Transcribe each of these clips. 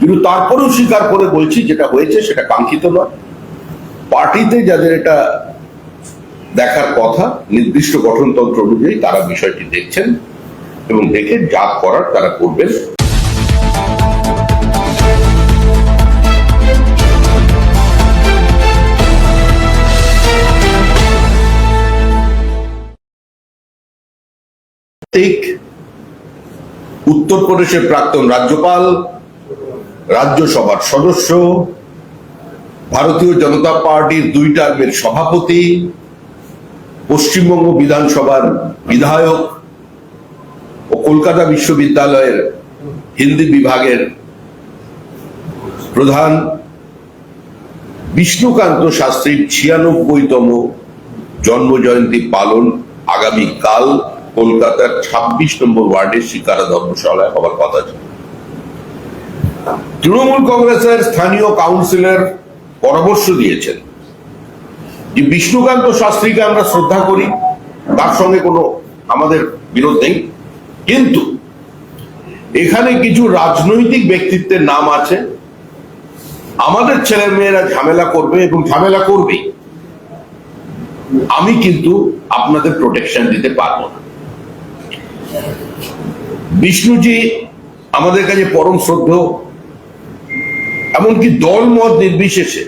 কিন্তু তারপরেও স্বীকার করে বলছি যেটা হয়েছে সেটা কাঙ্ক্ষিত নয়। পার্টিতে যাদের এটা দেখার কথা, নির্দিষ্ট গঠনতন্ত্র অনুযায়ী তারা বিষয়টি দেখছেন এবং দেখে যা করার তারা করবেন। উত্তরপ্রদেশের প্রাক্তন রাজ্যপাল রাজ্যসভার সদস্য, ভারতীয় জনতা পার্টির দুই টার্মের সভাপতি, পশ্চিমবঙ্গ বিধানসভার বিধায়ক ও কলকাতা বিশ্ববিদ্যালয়ের হিন্দি বিভাগের প্রধান বিষ্ণুকান্ত শাস্ত্রীর ছিয়ানব্বইতম জন্মজয়ন্তী পালন আগামীকাল কলকাতার ছাব্বিশ নম্বর ওয়ার্ডের শিকারা ধর্মশালায় হবার কথা ছিল। তৃণমূল কংগ্রেসের স্থানীয় কাউন্সিলর পরামর্শ দিয়েছেন যে বিষ্ণুকান্ত শাস্ত্রীকে আমরা শ্রদ্ধা করি, তার সঙ্গে কোনো আমাদের বিরোধ নেই। কিন্তু এখানে কিছু রাজনৈতিক ব্যক্তিত্বের নাম আছে। আমাদের ছেলে মেয়েরা ঝামেলা করবে এবং ঝামেলা করবেই। আমি কিন্তু আপনাদের প্রোটেকশন দিতে পারব না। বিষ্ণুজি আমাদের কাছে পরম শ্রদ্ধ এমনকি দল মত নির্বিশেষে।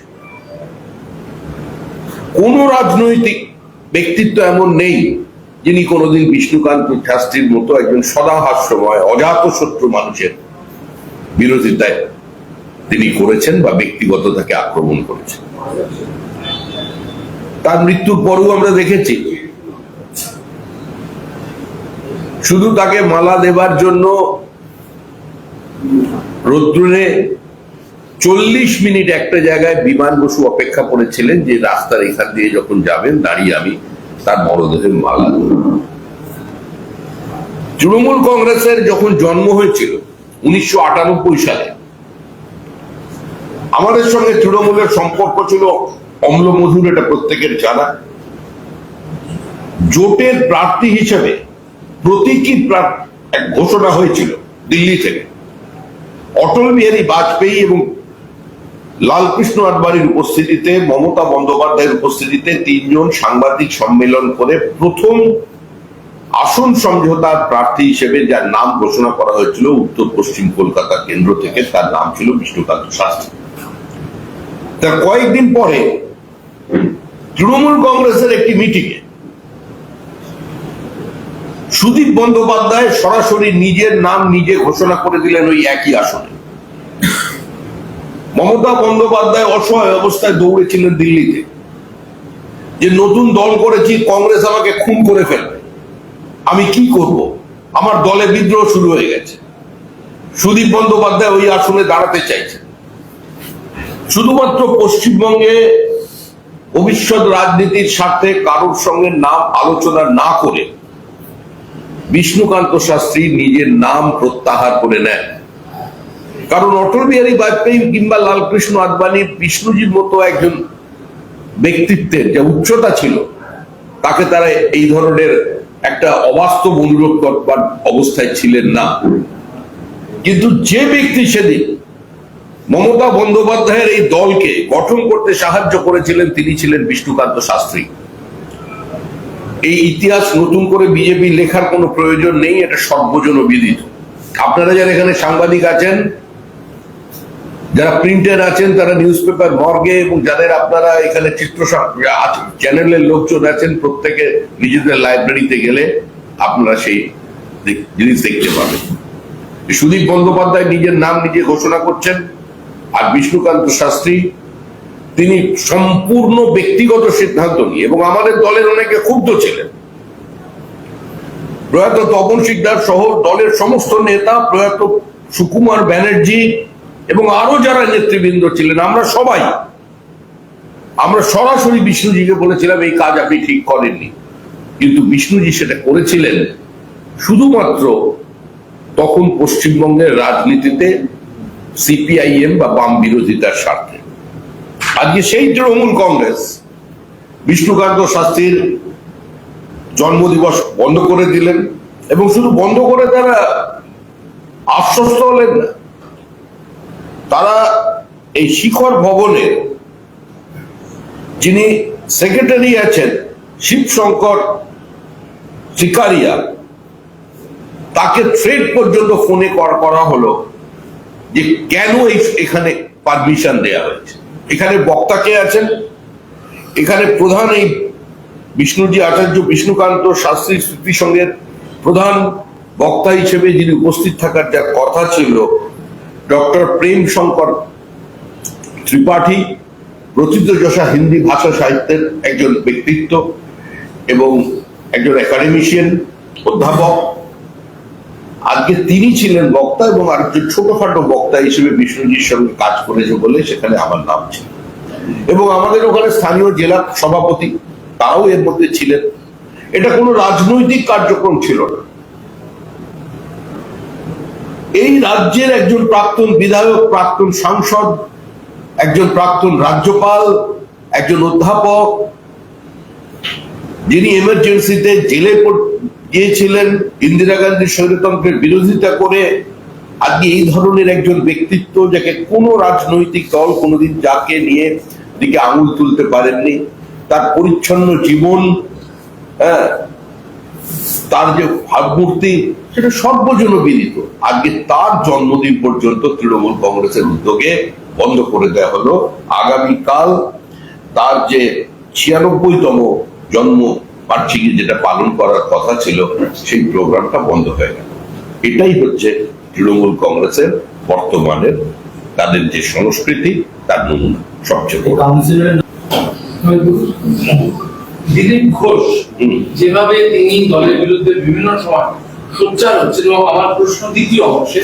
কোন রাজনৈতিক ব্যক্তিত্ব এমন নেই যিনি কোনোদিন বিষ্ণুকান্ত শাস্ত্রীর মতো একজন সদাহাস্যময়, অজাত শত্রু মানুষের বিরোধিতায় তিনি করেছেন বা ব্যক্তিগত তাকে আক্রমণ করেছেন। তার মৃত্যুর পরও আমরা দেখেছি। শুধু তাকে মালা দেবার জন্য রোদ্দুরে চল্লিশ মিনিট একটা জায়গায় বিমান বসু অপেক্ষা করেছিলেন যে রাস্তার এখান দিয়ে যখন যাবেন, দাঁড়িয়ে আমি তার মরদেহে মালা তৃণমূল কংগ্রেসের যখন জন্ম হয়েছিল, উনিশশো আটানব্বই সালে, আমাদের সঙ্গে তৃণমূলের সম্পর্ক ছিল অম্লমধুর, এটা প্রত্যেকের জানা। জোটের প্রার্থী হিসেবে প্রতীকী ঘোষণা হয়েছিল দিল্লি থেকে। অটল বিহারী বাজপেয়ী এবং লালকৃষ্ণ আডবাণীর উপস্থিতিতে, মমতা বন্দ্যোপাধ্যায়ের উপস্থিতিতে তিনজন সাংবাদিক সম্মেলন করে প্রথম আসন সমঝোতার প্রার্থী হিসেবে যার নাম ঘোষণা করা হয়েছিল উত্তর পশ্চিম কলকাতা কেন্দ্র থেকে, তার নাম ছিল বিষ্ণুকান্ত শাস্ত্রী। তার কয়েকদিন পরে তৃণমূল কংগ্রেসের একটি মিটিংয়ে সুদীপ বন্দ্যোপাধ্যায় সরাসরি নিজের নাম নিজে ঘোষণা করে দিলেন ওই একই আসনে। মমতা বন্দ্যোপাধ্যায় অসহায় অবস্থায় দৌড়েছিলেন দিল্লিতে। যে নতুন দল করেছি, কংগ্রেস আমাকে খুন করে ফেলবে। আমি কি করব? আমার দলে বিদ্রোহ শুরু হয়ে গেছে। সুদীপ বন্দ্যোপাধ্যায় ওই আসনে দাঁড়াতে চাইছে। শুধুমাত্র পশ্চিমবঙ্গে ভবিষ্যৎ রাজনীতির স্বার্থে কারোর সঙ্গে নাম আলোচনা না করে বিষ্ণুকান্ত শাস্ত্রী নিজের নাম প্রত্যাহার করে নেন কারণ অটল বিহারী বাজপেয়ী কিংবা লালকৃষ্ণ আদবানি বিষ্ণুজির মতো একজন ব্যক্তিত্বের যে উচ্চতা ছিল, তাকে তারা এই ধরনের একটা অবাস্তব অনুরোধ করবার অবস্থায় ছিলেন না। কিন্তু যে ব্যক্তি সেদিন মমতা বন্দ্যোপাধ্যায়ের এই দলকে গঠন করতে সাহায্য করেছিলেন, তিনি ছিলেন বিষ্ণুকান্ত শাস্ত্রী। এই ইতিহাস নতুন করে বিজেপি লেখার কোনো প্রয়োজন নেই, এটা সর্বজন বিদিত আপনারা যারা এখানে সাংবাদিক আছেন যারা প্রিন্টার আছেন, তারা নিউজ পেপার মর্গে এবং যাদের আপনারা এখানে চিত্র চ্যানেলের লোকজন আছেন, প্রত্যেকে নিজেদের লাইব্রেরিতে গেলে আপনারা সেই জিনিস দেখতে পাবেন। সুদীপ বন্দ্যোপাধ্যায় নিজের নাম নিজে ঘোষণা করছেন আর বিষ্ণুকান্ত শাস্ত্রী, তিনি সম্পূর্ণ ব্যক্তিগত সিদ্ধান্ত নিয়ে এবং আমাদের দলের অনেকে ক্ষুব্ধ ছিলেন। প্রয়াত তপন শিকদার সহ দলের সমস্ত নেতা, প্রয়াত সুকুমার ব্যানার্জি এবং আরও যারা নেতৃবৃন্দ ছিলেন, আমরা সবাই, আমরা সরাসরি বিষ্ণুজিকে বলেছিলাম, এই কাজ আপনি ঠিক করেননি। কিন্তু বিষ্ণুজি সেটা করেছিলেন শুধুমাত্র তখন পশ্চিমবঙ্গের রাজনীতিতে সিপিআইএম বা বাম বিরোধিতার স্বার্থে। আজকে সেই তৃণমূল কংগ্রেস বিষ্ণুকান্ত শাস্ত্রীর জন্মদিবস বন্ধ করে দিলেন এবং শুধু বন্ধ করে তারা আশ্বস্ত হলেন না তারা এই শিখর ভবনের যিনি সেক্রেটারি আছেন, শিবশঙ্কর শিকারিয়া, তাকে থ্রেড পর্যন্ত ফোনে কর- হলো যে কেন এই- এখানে পারমিশন দেয়া হয়েছে। এখানে বক্তা কে আছেন? এখানে প্রধান এই বিষ্ণুজি আচার্য বিষ্ণুকান্ত শাস্ত্রী স্মৃতি সঙ্গের প্রধান বক্তা হিসেবে যিনি উপস্থিত থাকার যা কথা ছিল ডক্টর প্রেম শঙ্কর ত্রিপাঠী প্রথিতযশা হিন্দি ভাষা সাহিত্যের একজন ব্যক্তিত্ব এবং একজন একাডেমিশিয়ান অধ্যাপক। আজকে তিনি ছিলেন বক্তা এবং আরেকজন ছোটখাটো বক্তা হিসেবে বিষ্ণুজির সঙ্গে কাজ করেছে বলে সেখানে আমার নাম ছিল। এবং আমাদের ওখানে স্থানীয় জেলা সভাপতি তারাও এর মধ্যে ছিলেন। এটা কোনো রাজনৈতিক কার্যক্রম ছিল না। এই রাজ্যের একজন প্রাক্তন বিধায়ক, প্রাক্তন সাংসদ, একজন প্রাক্তন রাজ্যপাল, একজন অধ্যাপক, যিনি এমার্জেন্সিতে জেলে গিয়েছিলেন, ইন্দিরা গান্ধীর স্বৈরতন্ত্রের বিরোধিতা করে, আজকে এই ধরনের একজন ব্যক্তিত্ব যাকে কোনো রাজনৈতিক দল কোনোদিন যাকে নিয়ে দিকে আঙুল তুলতে পারেননি। তার পরিচ্ছন্ন জীবন হ্যাঁ তার যে ভাবমূর্তি, সেটা সর্বজন বিদিত আজকে তার জন্মদিন পর্যন্ত তৃণমূল কংগ্রেসের উদ্যোগে বন্ধ করে দেওয়া হলো। আগামীকাল তার যে ছিয়ানব্বইতম জন্ম বার্ষিকী যেটা পালন করার কথা ছিল, সেই প্রোগ্রামটা বন্ধ হয়ে গেল। এটাই হচ্ছে তৃণমূল কংগ্রেসের বর্তমানের তাদের যে সংস্কৃতি, তার নমুনা সবচেয়ে বড়। দিলীপ ঘোষ যেভাবে তিনি দলের বিরুদ্ধে বিভিন্ন সময় সোচ্চার হচ্ছেন এবং আমার প্রশ্ন দ্বিতীয় অংশে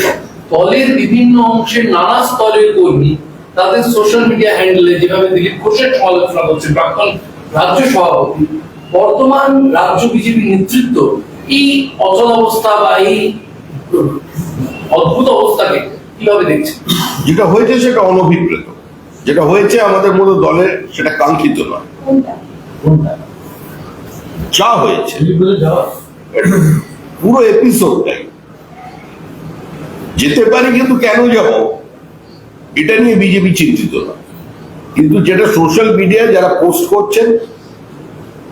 দলের বিভিন্ন অংশের নানা স্তরের কর্মী তাদের সোশ্যাল মিডিয়া হ্যান্ডেলে যেভাবে দিলীপ ঘোষের সমালোচনা করছে প্রাক্তন রাজ্য সভাপতি বর্তমান রাজ্য বিজেপি নেতৃত্ব এই অচল অবস্থা বা এই অদ্ভুত অবস্থাকে কীভাবে দেখছে যেটা হয়েছে সেটা অনভিপ্রেত। যেটা হয়েছে আমাদের মতো দলের সেটা কাঙ্ক্ষিত নয়। কোনটা? যা হয়েছে। পুরো এপিসোডটাই যেতে পারি কিন্তু কেন যাব? এটা নিয়ে বিজেপি চিন্তিত না। কিন্তু যেটা সোশ্যাল মিডিয়ায় যারা পোস্ট করছেন,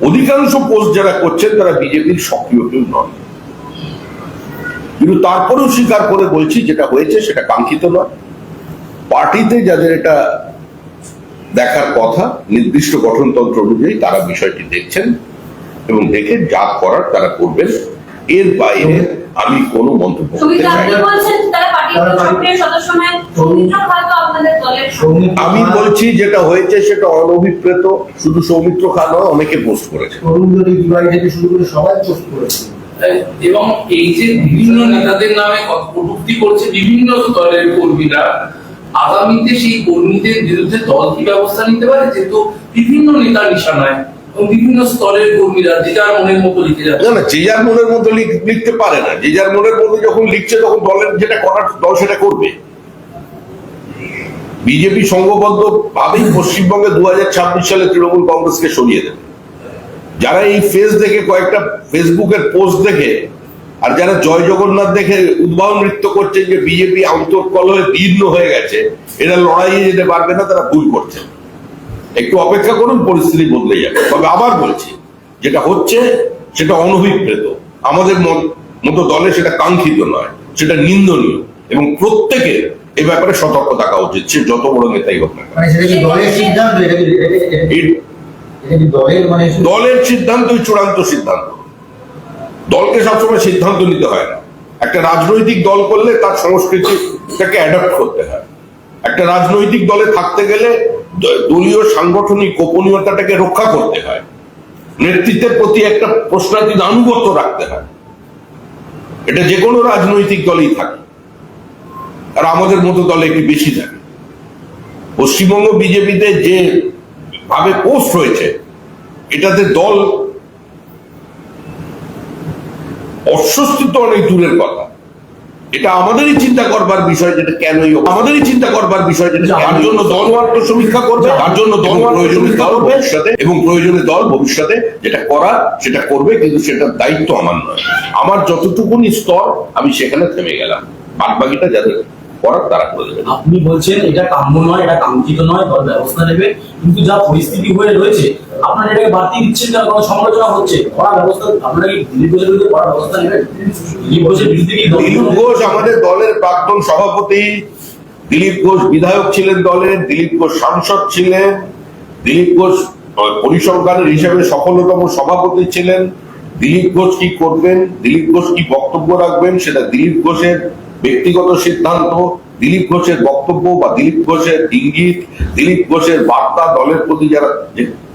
অধিকাংশ পোস্ট যারা করছেন, তারা বিজেপির সক্রিয় কেউ নয় কিন্তু তারপরেও স্বীকার করে বলছি, যেটা হয়েছে সেটা কাঙ্ক্ষিত নয়। পার্টিতে যাদের এটা দেখার কথা, নির্দিষ্ট গঠনতন্ত্র অনুযায়ী তারা বিষয়টি দেখছেন। এবং দেখে যা করার তারা করবেন। এর বাইরে আমি কোনো মন্তব্য করতে চাই আমি বলছি যেটা হয়েছে সেটা অনভিপ্রেত শুধু সৌমিত্র খান নয় অনেকে পোস্ট করেছে শুরু করে সবাই পোস্ট করেছে। এবং এই যে বিভিন্ন নেতাদের নামে কত- কটূক্তি করছে বিভিন্ন স্তরের কর্মীরা আগামীতে সেই কর্মীদের বিরুদ্ধে দল কি ব্যবস্থা নিতে পারে? যেহেতু বিভিন্ন নেতা নিশানায়। বিজেপি সংঘবদ্ধ ভাবেই পশ্চিমবঙ্গে দু সালে তৃণমূল কংগ্রেসকে সরিয়ে দেবে। যারা এই ফেস দেখে, কয়েকটা ফেসবুকের পোস্ট দেখে, আর যারা জয় জগন্নাথ দেখে উদ্ভাবন নৃত্য করছে যে বিজেপি আন্তঃকলহে দীর্ণ হয়ে গেছে, এরা লড়াইয়ে যেতে পারবে না, তারা ভুল করছে। একটু অপেক্ষা করুন পরিস্থিতি বদলে যাবে। তবে আবার বলছি যেটা হচ্ছে সেটা অনভিপ্রেত। আমাদের মতো দলে সেটা কাঙ্ক্ষিত নয় সেটা নিন্দনীয়। এবং প্রত্যেকের এ ব্যাপারে সতর্ক থাকা উচিত সে যত বড় নেতাই হোক না মানে দলের সিদ্ধান্ত? এটা কি এটা- এটা- এটা- এই এটা কি দলের মানে দলের সিদ্ধান্তই চূড়ান্ত সিদ্ধান্ত। দলকে সবসময় সিদ্ধান্ত নিতে হয় না। একটা রাজনৈতিক দল করলে তার সংস্কৃতিটাকে অ্যাডাপ্ট করতে হয়। একটা রাজনৈতিক দলে থাকতে গেলে দলীয় সাংগঠনিক গোপনীয়তাটাকে রক্ষা করতে হয়। নেতৃত্বের প্রতি একটা প্রশ্নাতীত আনুগত্য রাখতে হয়। এটা যে কোনো রাজনৈতিক দলেই থাকে। আর আমাদের মতো দলে একটু বেশি থাকে। পশ্চিমবঙ্গ বিজেপিতে যে ভাবে পোস্ট হয়েছে এটাতে দল অস্বস্তি তো অনেক দূরের কথা। এটা আমাদেরই চিন্তা করবার বিষয় যেটা কেনই হোক। আমাদেরই চিন্তা করবার বিষয় যেটা তার জন্য দল আত্মসমীক্ষা করবে। তার জন্য দল প্রয়োজনে দল ভবিষ্যতে এবং প্রয়োজনে দল ভবিষ্যতে যেটা করা সেটা করবে কিন্তু সেটার দায়িত্ব আমার নয়। আমার যতটুকুনি স্তর আমি সেখানে থেমে গেলাম। বাদ বাকিটা যাদের করার তারা করে দেবে। আপনি বলছেন এটা কাম্য নয় এটা কাঙ্ক্ষিত নয় দল ব্যবস্থা নেবে কিন্তু যা পরিস্থিতি হয়ে রয়েছে আপনারা এটাকে বাড়তি দিচ্ছেন কেন? কোনো সমালোচনা হচ্ছে? কড়া ব্যবস্থা আপনারা কি দিলীপ ঘোষের বিরুদ্ধে কড়া ব্যবস্থা নেবেন? দিলীপ ঘোষের বিরুদ্ধে কি দিলীপ ঘোষ আমাদের দলের প্রাক্তন সভাপতি দিলীপ ঘোষ বিধায়ক ছিলেন দলের দিলীপ ঘোষ সাংসদ ছিলেন দিলীপ ঘোষ পরিসংখ্যানের হিসেবে সফলতম সভাপতি ছিলেন দিলীপ ঘোষ কি করবেন দিলীপ ঘোষ কি বক্তব্য রাখবেন সেটা দিলীপ ঘোষের ব্যক্তিগত সিদ্ধান্ত, দিলীপ ঘোষের বক্তব্য বা দিলীপ ঘোষের ইঙ্গিত, দিলীপ ঘোষের বার্তা দলের প্রতি যারা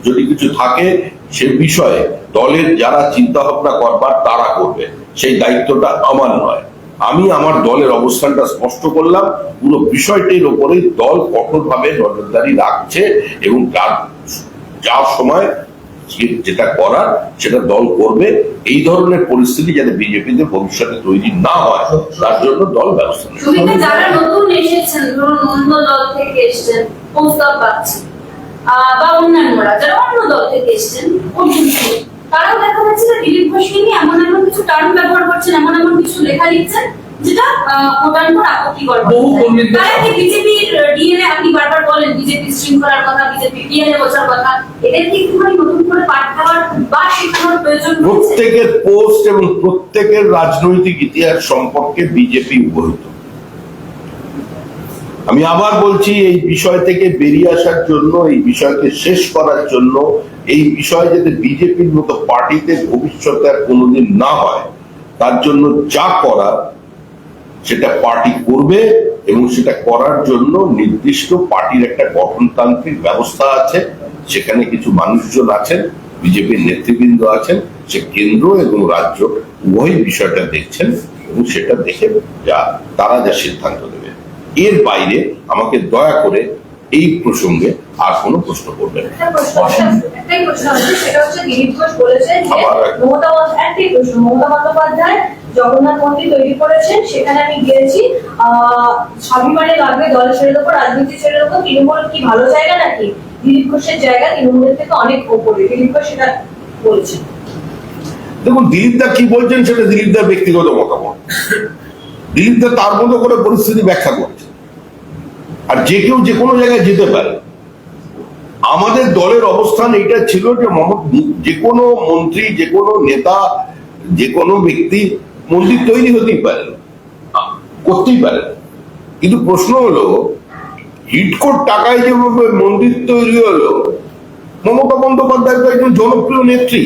যদি কিছু থাকে, সে বিষয়ে দলের যারা চিন্তা ভাবনা করবার তারা করবে। সেই দায়িত্বটা আমার নয়। আমি আমার দলের অবস্থানটা স্পষ্ট করলাম। পুরো বিষয়টির ওপরে দল কঠোরভাবে নজরদারি রাখছে এবং যার সময় যেটা করার সেটা দল করবে, এই ধরনের পরিস্থিতি যাতে বিজেপিতে ভবিষ্যতে তৈরি না হয়, তার জন্য দল ব্যবস্থা নেবে। তারাও দেখা যাচ্ছে যে দিলীপ ঘোষকে নিয়ে এমন এমন কিছু টার্ম ব্যবহার করছেন, এমন এমন কিছু লেখা লিখছেন যেটা উপর আপত্তিকর বহু তারা কি বিজেপির ডিএনএ আপনি বারবার বলেন বিজেপি শৃঙ্খলার কথা বিজেপি ডিএনএ বোঝার কথা এদের কি একটুখানি নতুন করে পাঠ দেওয়ার বা শেখানোর প্রয়োজন প্রত্যেকের পোস্ট এবং প্রত্যেকের রাজনৈতিক ইতিহাস সম্পর্কে বিজেপি উপহিত। আমি আবার বলছি এই বিষয় থেকে বেরিয়ে আসার জন্য এই বিষয়কে শেষ করার জন্য এই বিষয় যাতে বিজেপির মতো পার্টিতে ভবিষ্যতে আর কোনোদিন না হয় তার জন্য যা করার সেটা পার্টি করবে এবং সেটা করার জন্য নির্দিষ্ট পার্টির একটা গঠনতান্ত্রিক ব্যবস্থা আছে সেখানে কিছু মানুষজন আছেন বিজেপির নেতৃবৃন্দ আছেন সে কেন্দ্র এবং রাজ্য উভয় বিষয়টা দেখছেন এবং সেটা দেখে যা তারা যা সিদ্ধান্ত দেবে এর বাইরে আমাকে দয়া করে এই প্রসঙ্গে আর কোনো প্রশ্ন করবেন না। জগন্নাথ মন্দির তৈরি করেছেন, সেখানে আমি গিয়েছি। আহ স্বাভিমানে লাগবে দল ছেড়ে দেবো, রাজনীতি ছেড়ে দেবো। তৃণমূল কি ভালো জায়গা নাকি? দিলীপ ঘোষের জায়গা তৃণমূলের থেকে অনেক উপরে দিলীপ ঘোষ সেটা বলছেন। দেখুন, দিলীপ দা কি বলছেন সেটা দিলীপ দার ব্যক্তিগত মতামত। দিলীপ দা তার মতো করে পরিস্থিতি ব্যাখ্যা করছে। আর যে কেউ যে কোনো জায়গায় যেতে পারে। আমাদের দলের অবস্থান এটা ছিল যে যে কোনো মন্ত্রী, যে কোনো নেতা, যে কোনো ব্যক্তি মন্দির তৈরি হতেই পারে করতেই পারে কিন্তু প্রশ্ন হলো হিটকোট টাকায় যেভাবে মন্দির তৈরি হলো, মমতা বন্দ্যোপাধ্যায় তো একজন জনপ্রিয় নেত্রী।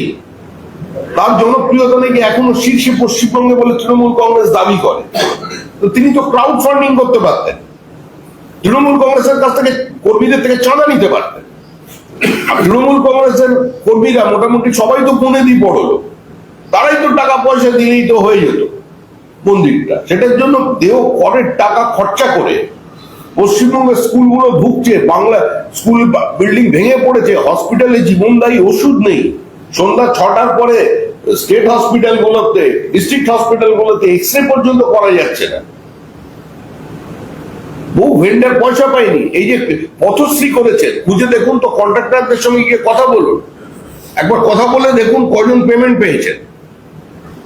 তার জনপ্রিয়তা নাকি এখনও শীর্ষে পশ্চিমবঙ্গে বলে তৃণমূল কংগ্রেস দাবি করে। তো তিনি তো ক্রাউড ফান্ডিং করতে পারতেন। তৃণমূল কংগ্রেসের কাছ থেকে কর্মীদের থেকে চাঁদা নিতে পারতেন। তৃণমূল কংগ্রেসের কর্মীরা মোটামুটি সবাই তো পুনে দিয়ে পড়ল তারাই তো টাকা পয়সা দিলেই তো হয়ে যেত মন্দিরটা। সেটার জন্য দেহ করের টাকা খরচা করে পশ্চিমবঙ্গের স্কুলগুলো ঢুকছে, বাংলা স্কুল বিল্ডিং ভেঙে পড়েছে, হসপিটালে জীবনদায়ী ওষুধ নেই। সন্ধ্যা ছটার পরে স্টেট হসপিটাল গুলোতে ডিস্ট্রিক্ট হসপিটাল গুলোতে এক্স রে পর্যন্ত করা যাচ্ছে না। বহু ভেন্ডার পয়সা পায়নি। এই যে পথশ্রী করেছেন খুঁজে দেখুন তো কন্ট্রাক্টরদের সঙ্গে গিয়ে কথা বলুন। একবার কথা বলে দেখুন কজন পেমেন্ট পেয়েছেন।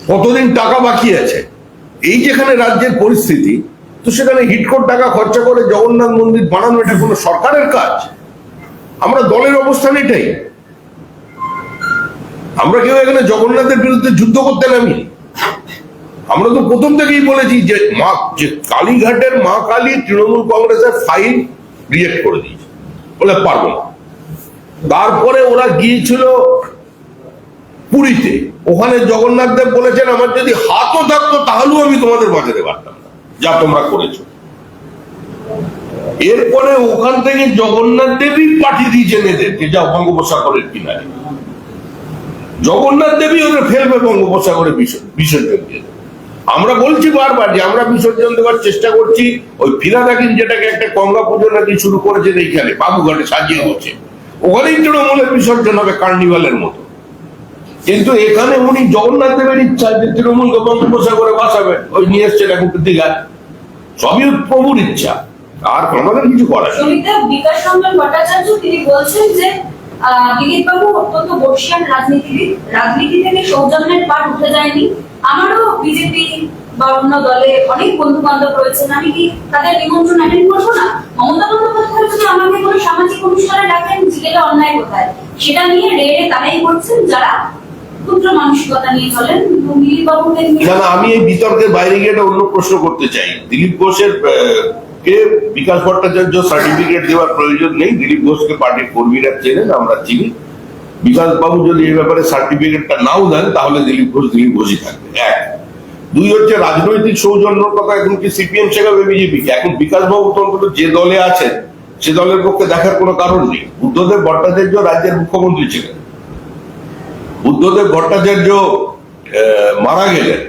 কতদিন টাকা বাকি আছে? এই যেখানে রাজ্যের পরিস্থিতি, তো সেখানে হিটকোট টাকা খরচা করে জগন্নাথ মন্দির বানানো, এটা কোনো সরকারের কাজ? আমরা দলের অবস্থান এটাই। আমরা কেউ এখানে জগন্নাথের বিরুদ্ধে যুদ্ধ করতে নামি। আমরা তো প্রথম থেকেই বলেছি যে মা, যে কালীঘাটের মা কালী তৃণমূল কংগ্রেসের ফাইল রিজেক্ট করে দিয়েছে। বলে পারব না। তারপরে ওরা গিয়েছিল পুরীতে। ওখানে জগন্নাথ দেব বলেছেন, আমার যদি হাতও থাকতো, তাহলেও আমি তোমাদের বাজারে পারতাম না। যা তোমরা করেছ। এরপরে ওখান থেকে জগন্নাথ দেবী পাঠিয়ে দিয়েছেন এদেরকে যা বঙ্গোপসাগরের কিনারে। জগন্নাথ দেবী ওদের ফেলবে বঙ্গোপসাগরে বিসর্জন দিয়ে। আমরা বলছি বারবার যে, আমরা বিসর্জন দেওয়ার চেষ্টা করছি। ওই ফিরাদাকিন যেটাকে একটা গঙ্গা পুজো নাকি শুরু করেছেন এইখানে, বাবুঘাটে সাজিয়ে হচ্ছে ওখানেই তৃণমূলের বিসর্জন হবে কার্নিভালের মতো। কিন্তু এখানে উনি জগন্নাথ দেবের ইচ্ছা যে তৃণমূলকে বঙ্গোপসাগরে বাঁচাবে ওই নিয়ে এসছেন এখন দীঘায় সবই প্রভুর ইচ্ছা, আর আমাদের কিছু করার বিকাশ ভট্টাচার্য, তিনি বলছেন যে অনেক রয়েছেন। আমি কি তাদের না? সামাজিক অনুষ্ঠানে অন্যায় কোথায়? সেটা নিয়ে রেড়ে তারাই করছেন যারা আমি এই বিতর্কের বাইরে গিয়ে একটা অন্য প্রশ্ন করতে চাই। দিলীপ ঘোষের কে বিকাশ ভট্টাচার্য সার্টিফিকেট দেওয়ার প্রয়োজন নেই? দিলীপ ঘোষকে পার্টির কর্মীরা চেনেন, আমরা চিনি। বিকাশ বাবু যদি এই ব্যাপারে সার্টিফিকেটটা নাও দেন, তাহলে দিলীপ ঘোষ দিলীপ ঘোষই থাকবে। এক। দুই হচ্ছে রাজনৈতিক সৌজন্যর কথা এখন কি সিপিএম শেখাবে বিজেপি? এখন বিকাশ বাবু তো অন্তত যে দলে আছেন, সে দলের পক্ষে দেখার কোনো কারণ নেই। বুদ্ধদেব ভট্টাচার্য রাজ্যের মুখ্যমন্ত্রী ছিলেন। বুদ্ধদেব ভট্টাচার্য মারা গেলেন।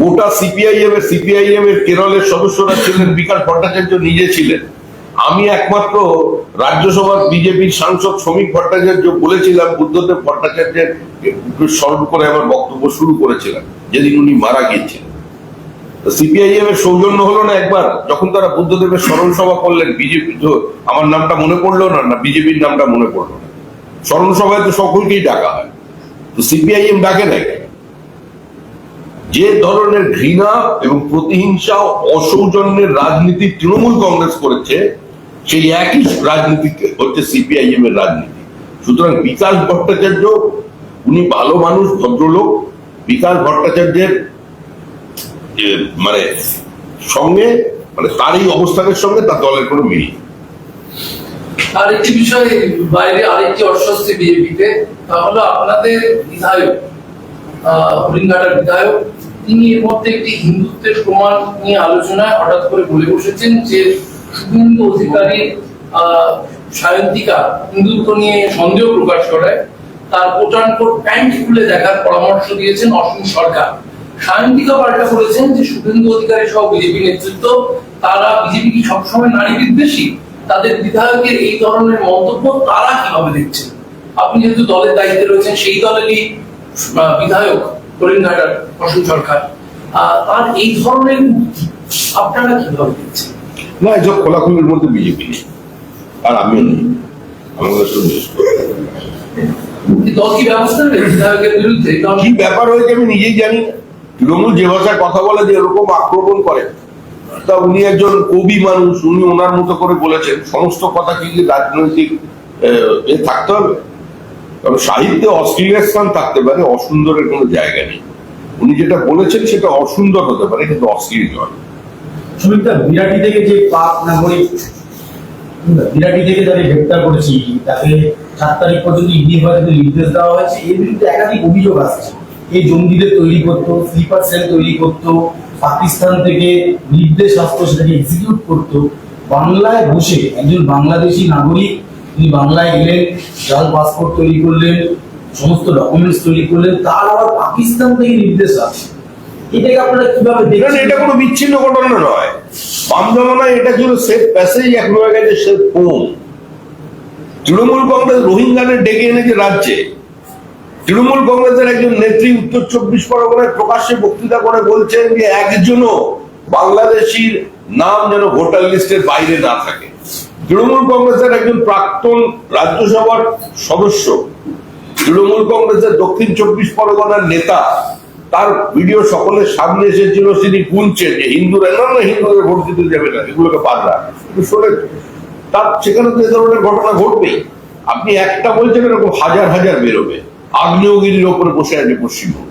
গোটা সিপিআইএম এর সিপিআইএম এর কেরলের সদস্যরা ছিলেন, বিকাশ ভট্টাচার্য নিজে ছিলেন। আমি একমাত্র রাজ্যসভার বিজেপির সাংসদ শ্রমিক ভট্টাচার্য বলেছিলাম, বুদ্ধদেব ভট্টাচার্যের স্মরণ করে আমার বক্তব্য শুরু করেছিলাম, যেদিন উনি মারা গিয়েছিলেন। সিপিআইএম এর সৌজন্য হলো না একবার, যখন তারা বুদ্ধদেবের স্মরণ সভা করলেন, বিজেপি আমার নামটা মনে পড়ল না না, বিজেপির নামটা মনে পড়ল। না স্মরণ সভায় তো সকলকেই ডাকা হয়। তো সিপিআইএম ডাকে না যে ধরনের ঘৃণা এবং প্রতিহিংসা অসৌজন্যের রাজনীতি তৃণমূল কংগ্রেস করেছে, সেই একই রাজনীতি হচ্ছে সিপিআইএম এর রাজনীতি। সুতরাং বিকাশ ভট্টাচার্য, উনি ভালো মানুষ, ভদ্রলোক। বিকাশ ভট্টাচার্যের মানে সঙ্গে মানে তার এই অবস্থানের সঙ্গে তার দলের কোনো মিল নেই। আরেকটি বিষয়, বাইরে আরেকটি অস্বস্তি তা হলো আপনাদের বিধায়ক হরিণঘাটার বিধায়ক, তিনি এর মধ্যে একটি হিন্দুত্বের প্রমাণ নিয়ে আলোচনায় হঠাৎ করে বলে বসেছেন যে অধিকারী সায়ন্তিকা হিন্দুত্ব নিয়ে সন্দেহ প্রকাশ করায়। তার কোটান কোট প্যান্ট খুলে দেখার পরামর্শ দিয়েছেন অসীম সরকার। সায়ন্তিকা পাল্টা বলেছেন যে শুভেন্দু অধিকারী সহ বিজেপি নেতৃত্ব, তারা বিজেপি কি সবসময় নারী বিদ্বেষী তাদের বিধায়কের এই ধরনের মন্তব্য তারা কীভাবে দেখছেন? আপনি যেহেতু দলের দায়িত্বে রয়েছেন সেই দলেরই বিধায়ক অসীম সরকার তার এই ধরনের আপনারা কীভাবে দেখছেন? না এসব খোলাখুলির মধ্যে বিজেপি নেই। আর আমিও নেই। আমাদের দল কি ব্যবস্থা নেবে বিধায়কের বিরুদ্ধে? কারণ কি ব্যাপার হয়েছে আমি নিজেই জানি তৃণমূল যে ভাষায় কথা বলে যে এরকম আক্রমণ করে তা উনি একজন কবি মানুষ, উনি ওনার মতো করে বলেছেন, সমস্ত কথা কি রাজনৈতিক, এ থাকতে হবে? কারণ সাহিত্যে অশ্লীলের স্থান থাকতে পারে, অসুন্দরের কোনো জায়গা নেই। উনি যেটা বলেছেন সেটা অসুন্দর হতে পারে কিন্তু অশ্লীল নয়। সুমিতা বিরাটি থেকে যে পাক নাগরিক বিরাটি থেকে যাকে গ্রেপ্তার করেছি, তাকে সাত তারিখ পর্যন্ত ইডি নির্দেশ দেওয়া হয়েছে, এর বিরুদ্ধে একাধিক অভিযোগ আসছে। এই জঙ্গিদের তৈরি করতো স্লিপার সেল তৈরি করতো পাকিস্তান থেকে নির্দেশ আসতো সেটাকে এক্সিকিউট করতো। বাংলায় বসে একজন বাংলাদেশি নাগরিক তিনি বাংলায় গেলেন জাল পাসপোর্ট তৈরি করলেন সমস্ত ডকুমেন্টস তৈরি করলেন তার আবার পাকিস্তান থেকে নির্দেশ আসছে এটাকে আপনারা কীভাবে না, না, এটা কোনো বিচ্ছিন্ন ঘটনা নয়। বাম এটা ছিল সেফ প্যাসেজ এখন হয়ে গেছে সেফ হোম তৃণমূল কংগ্রেস রোহিঙ্গাদের ডেকে এনেছে রাজ্যে। তৃণমূল কংগ্রেসের একজন নেত্রী উত্তর চব্বিশ পরগনায় প্রকাশ্যে বক্তৃতা করে বলছেন যে একজনও বাংলাদেশির নাম যেন ভোটার লিস্টের বাইরে না থাকে। তৃণমূল কংগ্রেসের একজন প্রাক্তন রাজ্যসভার সদস্য, তৃণমূল কংগ্রেসের দক্ষিণ চব্বিশ পরগনার নেতা, তার ভিডিও সকলের সামনে এসেছিল, তিনি গুনছেন যে হিন্দুরা না না হিন্দুদের ভোট দিতে যাবে না, এগুলোকে বাদ রাখ। তার সেখানে তো এ ধরনের ঘটনা ঘটবেই। আপনি একটা বলছেন, এরকম হাজার হাজার বেরোবে। আগ্নেয়গিরির ওপরে বসে আছে পশ্চিমবঙ্গ।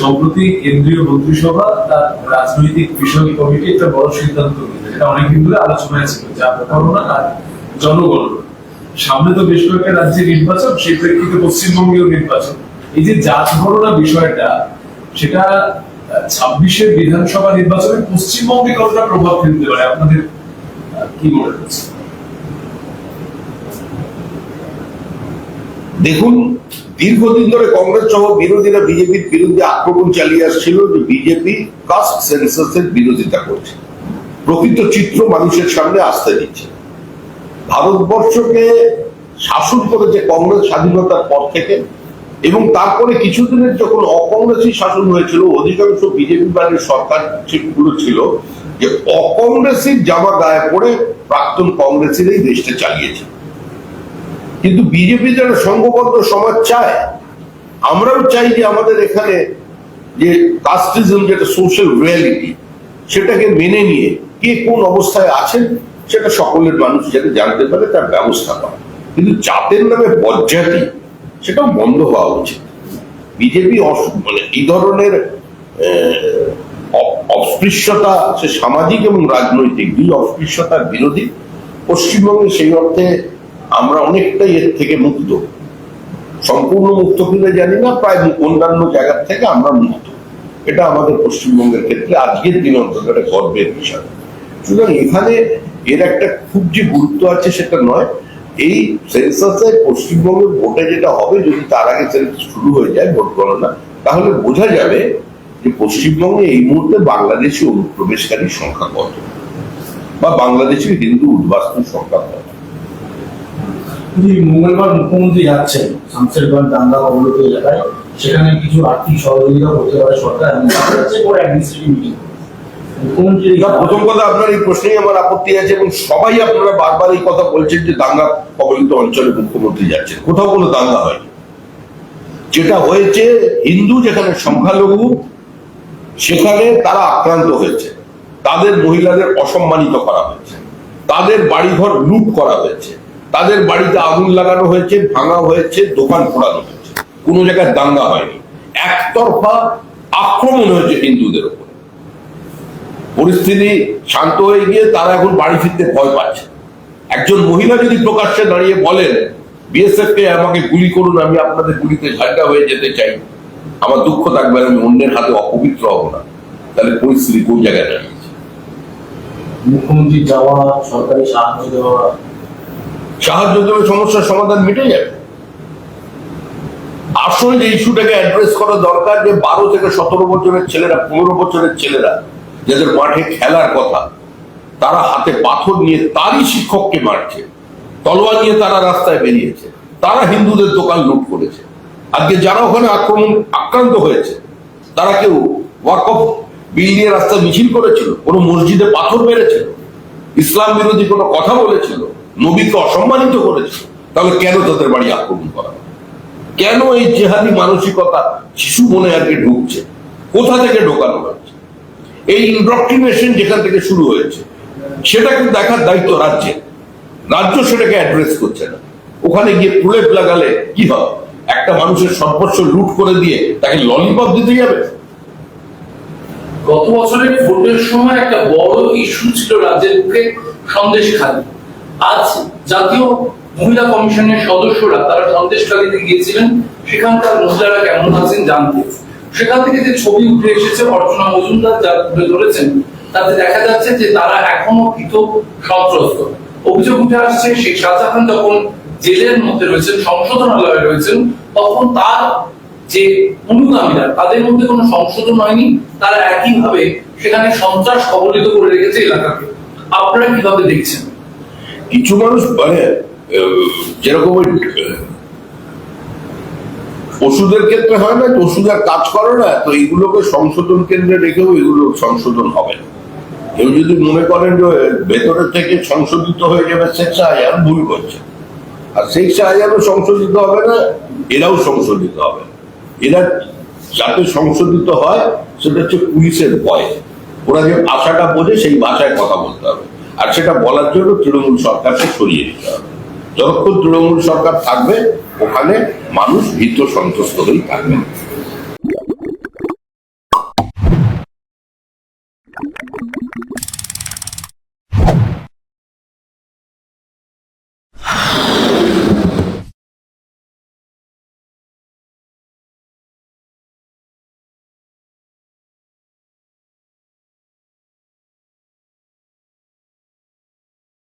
সম্প্রতি কেন্দ্রীয় মন্ত্রিসভা তার রাজনৈতিক বিষয় কমিটি একটা বড় সিদ্ধান্ত নিয়েছে যেটা অনেকদিন ধরে আলোচনায় ছিল যা প্রতারণা আর জনগণনা সামনে তো বেশ কয়েকটা রাজ্যে নির্বাচন সেই প্রেক্ষিতে পশ্চিমবঙ্গেও নির্বাচন। এই যে জাত গণনা বিষয়টা সেটা ছাব্বিশের বিধানসভা নির্বাচনে পশ্চিমবঙ্গে কতটা প্রভাব ফেলতে পারে? আপনাদের কি মনে হচ্ছে? দেখুন দীর্ঘদিন ধরে কংগ্রেস সহ বিরোধীরা বিজেপির বিরুদ্ধে আক্রমণ চালিয়ে আসছিল যে বিজেপি কাস্ট সেন্সাসের বিরোধিতা করছে। প্রকৃত চিত্র মানুষের সামনে আসতে দিচ্ছে। ভারতবর্ষকে শাসন করেছে কংগ্রেস স্বাধীনতার পর থেকে এবং তারপরে কিছুদিনের যখন অকংগ্রেসী শাসন হয়েছিল, অধিকাংশ বিজেপি বাড়ির সরকারগুলো ছিল যে অকংগ্রেসীর জামা গায়ে পড়ে প্রাক্তন কংগ্রেসের এই দেশটা চালিয়েছে। কিন্তু বিজেপি যারা সংঘবদ্ধ সমাজ চায়, আমরাও চাই যে আমাদের এখানে যে কাস্টিজম যেটা সোশ্যাল রিয়ালিটি সেটাকে মেনে নিয়ে কে কোন অবস্থায় আছেন, সেটা সকলের মানুষ যাতে জানতে পারে, তার ব্যবস্থা করা। কিন্তু জাতের নামে বজ্জাতি, সেটাও বন্ধ হওয়া উচিত। বিজেপি মানে এই ধরনের অস্পৃশ্যতা, সে সামাজিক এবং রাজনৈতিক, দুই অস্পৃশ্যতার বিরোধী। পশ্চিমবঙ্গে সেই অর্থে আমরা অনেকটাই এর থেকে মুক্ত। সম্পূর্ণ মুক্ত কিনা জানি না, প্রায় অন্যান্য জায়গার থেকে আমরা মুক্ত। এটা আমাদের পশ্চিমবঙ্গের ক্ষেত্রে আজকের দিন অন্তত একটা গর্বের বিষয়। সুতরাং এখানে এর একটা খুব যে গুরুত্ব আছে সেটা নয়, এই সেন্সাসে পশ্চিমবঙ্গের ভোটে যেটা হবে, যদি তার আগে সেন্সাস শুরু হয়ে যায় ভোট গণনা, তাহলে বোঝা যাবে যে পশ্চিমবঙ্গে এই মুহূর্তে বাংলাদেশি অনুপ্রবেশকারীর সংখ্যা কত বা বাংলাদেশি হিন্দু উদ্বাস্তুর সংখ্যা কত। মঙ্গলবার মুখ্যমন্ত্রী যাচ্ছেন, শামসেরগঞ্জ দাঙ্গা কবলিত এলাকায়, সেখানে কিছু আর্থিক সহযোগিতা করতে পারে সরকার পরে অ্যাডমিনিস্ট্রেটিভ মিটিং প্রথম কথা আপনার এই প্রশ্নেই আমার আপত্তি আছে এবং সবাই আপনারা বারবার এই কথা বলছেন যে দাঙ্গা কবলিত অঞ্চলে মুখ্যমন্ত্রী যাচ্ছেন, কোথাও কোনো দাঙ্গা হয়নি। যেটা হয়েছে, হিন্দু যেখানে সংখ্যালঘু, সেখানে তারা আক্রান্ত হয়েছে। তাদের মহিলাদের অসম্মানিত করা হয়েছে। তাদের বাড়িঘর লুট করা হয়েছে। তাদের বাড়িতে আগুন লাগানো হয়েছে, ভাঙা হয়েছে, দোকান পোড়ানো হয়েছে। কোনো জায়গায় দাঙ্গা হয়নি। একতরফা আক্রমণ হয়েছে হিন্দুদের উপর পরিস্থিতি শান্ত হয়ে গিয়ে তারা এখন বাড়ি ফিরতে ভয় পাচ্ছে। একজন মহিলা যদি প্রকাশ্যে দাঁড়িয়ে বলেন বিএসএফ কে আমাকে গুলি করুন, আমি আপনাদের গুলিতে ঝান্ডা হয়ে যেতে চাই। আমার দুঃখ থাকবে, আমি অন্যের হাতে অপবিত্র হব না। তাহলে পরিস্থিতি কোন জায়গায় দাঁড়িয়েছে? মুখ্যমন্ত্রী যাওয়া, সরকারি সাহায্য দেওয়া সাহায্য দেবে সমস্যার সমাধান মিটে যাবে। আসলে যে ইস্যুটাকে অ্যাড্রেস করা দরকার যে বারো থেকে সতেরো বছরের ছেলেরা, পনেরো বছরের ছেলেরা, যাদের মাঠে খেলার কথা, তারা হাতে পাথর নিয়ে তারই শিক্ষককে মারছে, তলোয়ার নিয়ে তারা রাস্তায় বেরিয়েছে, তারা হিন্দুদের দোকান লুট করেছে। আজকে যারা ওখানে আক্রমণ আক্রান্ত হয়েছে, তারা কেউ ওয়াকফ বিল নিয়ে রাস্তায় মিছিল করেছিল, কোনো মসজিদে পাথর মেরেছিল, ইসলাম বিরোধী কোনো কথা বলেছিল নবীকে অসম্মানিত করেছিল তাহলে কেন তাদের বাড়ি আক্রমণ করা? কেন এই জেহাদি মানসিকতা শিশু মনে আজকে ঢুকছে? কোথা থেকে ঢোকানো হচ্ছে এই ইন্ডক্ট্রিনেশন যেখান থেকে শুরু হয়েছে সেটাকে দেখার দায়িত্ব রাজ্যে রাজ্য সেটাকে অ্যাড্রেস করছে না। ওখানে গিয়ে প্রলেপ লাগালে কি হবে একটা মানুষের সর্বস্ব লুট করে দিয়ে তাকে ললিপপ দিতে যাবে? গত বছরের ভোটের সময় একটা বড় ইস্যু ছিল রাজ্যের পক্ষে সন্দেশ খালি। আজ জাতীয় মহিলা কমিশনের সদস্যরা তারা সন্দেশ খালিতে গিয়েছিলেন, সেখানকার মহিলারা কেমন আছেন জানতে। সেখান থেকে যে ছবি উঠে এসেছে, অর্চনা মজুমদার যা তুলে ধরেছেন, তাতে দেখা যাচ্ছে যে তারা এখনও ভীত সন্ত্রস্ত। অভিযোগ উঠে আসছে, শেখ শাহজাহান যখন জেলের মধ্যে রয়েছেন, সংশোধনালয়ে রয়েছেন, তখন তার যে অনুগামীরা, তাদের মধ্যে কোনো সংশোধন হয়নি, তারা একইভাবে সেখানে সন্ত্রাস কবলিত করে রেখেছে এলাকাকে। আপনারা কীভাবে দেখছেন? কিছু মানুষ মানে যেরকম ওই ওষুধের ক্ষেত্রে হয় না যে ওষুধের কাজ করে না, তো এইগুলোকে সংশোধন কেন্দ্রে রেখেও এগুলো সংশোধন হবে। কেউ যদি মনে করেন যে ভেতরে থেকে সংশোধিত হয়ে যাবে শেখ শাহজাহান ভুল করছে। আর শেখ শাহজাহানও সংশোধিত হবে না, এরাও সংশোধিত হবে। এরা যাতে সংশোধিত হয়, সেটা হচ্ছে পুলিশের ভয়। ওরা যে ভাষাটা বোঝে, সেই ভাষায় কথা বলতে হবে। আর সেটা বলার জন্য তৃণমূল সরকারকে সরিয়ে দিতে হবে। যতক্ষণ তৃণমূল সরকার থাকবে, ওখানে মানুষ ভীত সন্তুষ্ট হয়েই থাকবে।